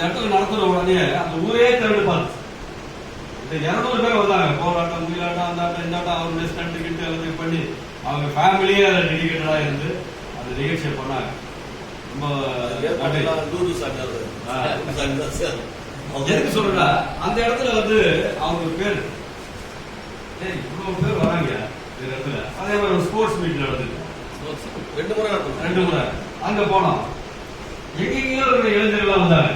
அந்த இடத்துல நடத்துற உடனே அந்த ஊரே திரண்டு பார்த்து. இந்த இருநூறு பேர் வந்தாங்க. போராட்டம் உயிராட்டம் அந்த ஆட்டம் இந்த ஆட்டம். அவருடைய ஸ்டண்ட் கிட்டு எல்லாத்தையும் பண்ணி அவங்க ஃபேமிலியே அதில் டெடிக்கேட்டடா இருந்து அந்த நிகழ்ச்சியை பண்ணாங்க. ரொம்ப எதுக்கு சொல்றா அந்த இடத்துல வந்து அவங்க பேர் இவ்வளவு பேர் வராங்க இந்த இடத்துல. அதே மாதிரி ஒரு ஸ்போர்ட்ஸ் மீட் நடந்தது. ரெண்டு முறை ரெண்டு முறை. அங்க போனோம். எங்கெங்கயோ இருக்கிற இளைஞர்கள் வந்தாங்க.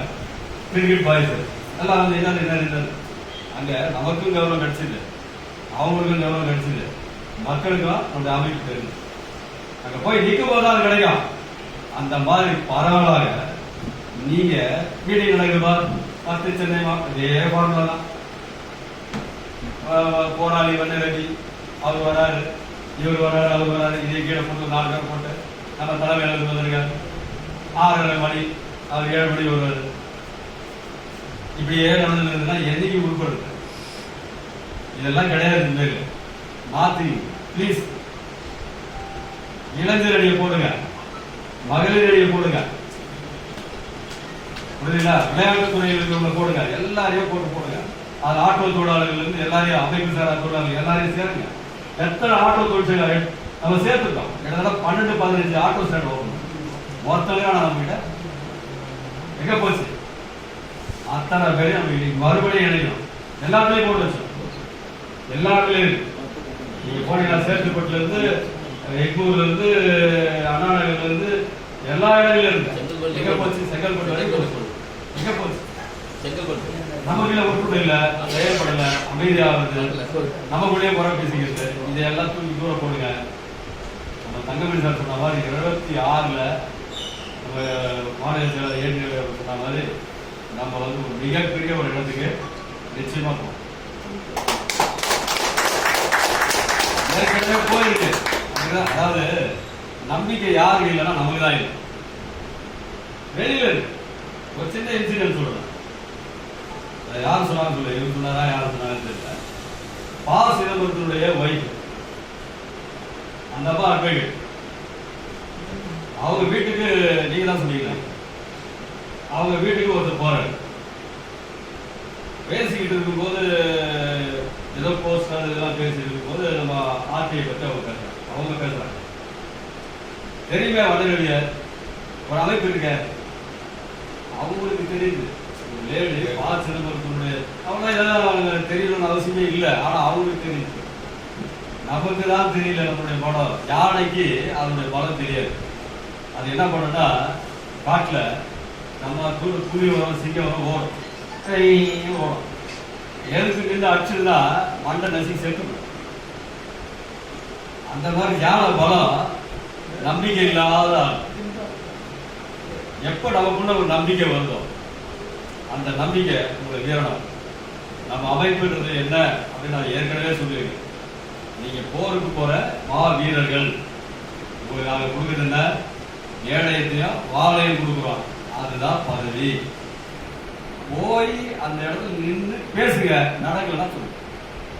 கிரிக்கெட் பாய்ஸ் எல்லாம் வந்து என்ன என்ன என்னது? அங்க நமக்கும் கௌரவம் கிடைச்சிது. அவங்களுக்கும் கௌரவம் கிடைச்சிது. மக்களுக்கும் அந்த அமைப்பு தெரிஞ்சு அங்க போய் நிற்கும் போது அது கிடைக்கும். அந்த மாதிரி பரவலாக நீங்க மீட்டிங் நடக்குதா பத்து சென்னை இதே ஃபார்முலா தான். போராளி வண்ணரவி அவர் வராரு இவர் வராரு அவர் வராரு. இதே கீழே போட்டு நாலு பேர் போட்டு நம்ம தலைமையில வந்திருக்காரு ஆறரை மணி அவர் ஏழு மணி வருவாரு. இப்படியே நடந்ததுன்னா என்னைக்கு உருப்படுது இதெல்லாம் கிடையாது இனிமேல் மாத்தி ப்ளீஸ் இளைஞர் அடியை போடுங்க. மகளிர் அடியை போடுங்க. புரியுதுங்களா? விளையாட்டு துறையில் இருக்கிறவங்க போடுங்க. எல்லாரையும் போட்டு போடுங்க. அது ஆட்டோ தொழிலாளர்கள் இருந்து எல்லாரையும் அமைப்பு சாரா தொழிலாளர்கள் எல்லாரையும் சேருங்க. எத்தனை ஆட்டோ தொழிற்சாலைகள் நம்ம சேர்த்துட்டோம். கிட்டத்தட்ட பன்னெண்டு பதினஞ்சு ஆட்டோ ஸ்டாண்ட் ஓப்பன். ஒருத்தங்க நம்ம கிட்ட எங்க போச்சு? அத்தனை பேரையும் நம்ம இன்னைக்கு மறுபடியும் இணைக்கணும் எல்லாத்துலயும் போட்டு வச்சோம் எல்லா இடத்துலயும் இருக்கு. நீங்க போனீங்கன்னா சேத்துப்பட்டுல இருந்து எக்மூர்ல இருந்து அண்ணா நகர்ல இருந்து எல்லா இடங்கள்ல இருக்கு. எங்க போச்சு செங்கல்பட்டு வரைக்கும். எங்க போச்சு கீழே ஒற்றுமை இல்ல செயல்படல அமைதியாகுது நம்ம கூட குறை பேசிக்கிறது. இதையெல்லாம் தூக்கி தூர போடுங்க. நம்ம தங்கமணி சார் சொன்ன மாதிரி இருபத்தி ஆறுல நம்ம மாநில செயலர் ஏற்கனவே சொன்ன மாதிரி நம்ம வந்து ஒரு மிகப்பெரிய ஒரு இடத்துக்கு நிச்சயமா போகும் ஏற்கனவே போயிருக்கு. அதாவது நம்பிக்கை யாருக்கு இல்லைன்னா நமக்கு தான் இல்லை வெளியில இருக்கு. ஒரு சின்ன இன்சிடென்ட் சொல்றேன் யார் சொன்னாங்க சொல்ல. இவர் சொன்னாரா யார் சொன்னாங்கன்னு தெரியல. பா சிதம்பரத்தினுடைய ஒய்ஃப் அந்த அப்பா அட்வொகேட் அவங்க வீட்டுக்கு நீங்க தான் சொன்னீங்க அவங்க வீட்டுக்கு ஒருத்தர் போறாரு. பேசிக்கிட்டு இருக்கும்போது ஏதோ போஸ்ட் அது இதெல்லாம் பேசிட்டு இருக்கும்போது நம்ம ஆர்டிஐ பற்றி அவங்க பேசுறாங்க. அவங்க பேசுறாங்க. தெரியுமே வடநெடிய ஒரு அமைப்பு இருக்க. அவங்களுக்கு தெரியுது. லேடி பா சிதம்பரத்தினுடைய அவங்க இதெல்லாம் அவங்க தெரியணும்னு அவசியமே இல்லை. ஆனா அவங்களுக்கு தெரியுது. நமக்கு தான் தெரியல நம்மளுடைய படம் யானைக்கு அதனுடைய படம் தெரியாது. அது என்ன பண்ணுன்னா காட்டில் நம்ம புலி புலி வரும் சிங்கம் வரும் ஓடும் கைன்னு ஓடும். எதுக்கு நின்று அடிச்சிருந்தா மண்டை நசி செத்து அந்த மாதிரி ஞான பலம் நம்பிக்கை இல்லாத எப்போ நமக்குள்ள ஒரு நம்பிக்கை வருதோ அந்த நம்பிக்கை உங்களுக்கு வீரணும் நம்ம அமைப்புன்றது என்ன அப்படின்னு நான் ஏற்கனவே சொல்லியிருக்கேன். நீங்க போருக்கு போற மா வீரர்கள் உங்களுக்கு நாங்கள் கொடுக்குறது என்ன? ஏழையத்தையும் வாழையும் கொடுக்குறோம். அதுதான் பதவி. போய் அந்த இடத்துல நின்று பேசுங்க. நடக்கலன்னா சொல்லுங்க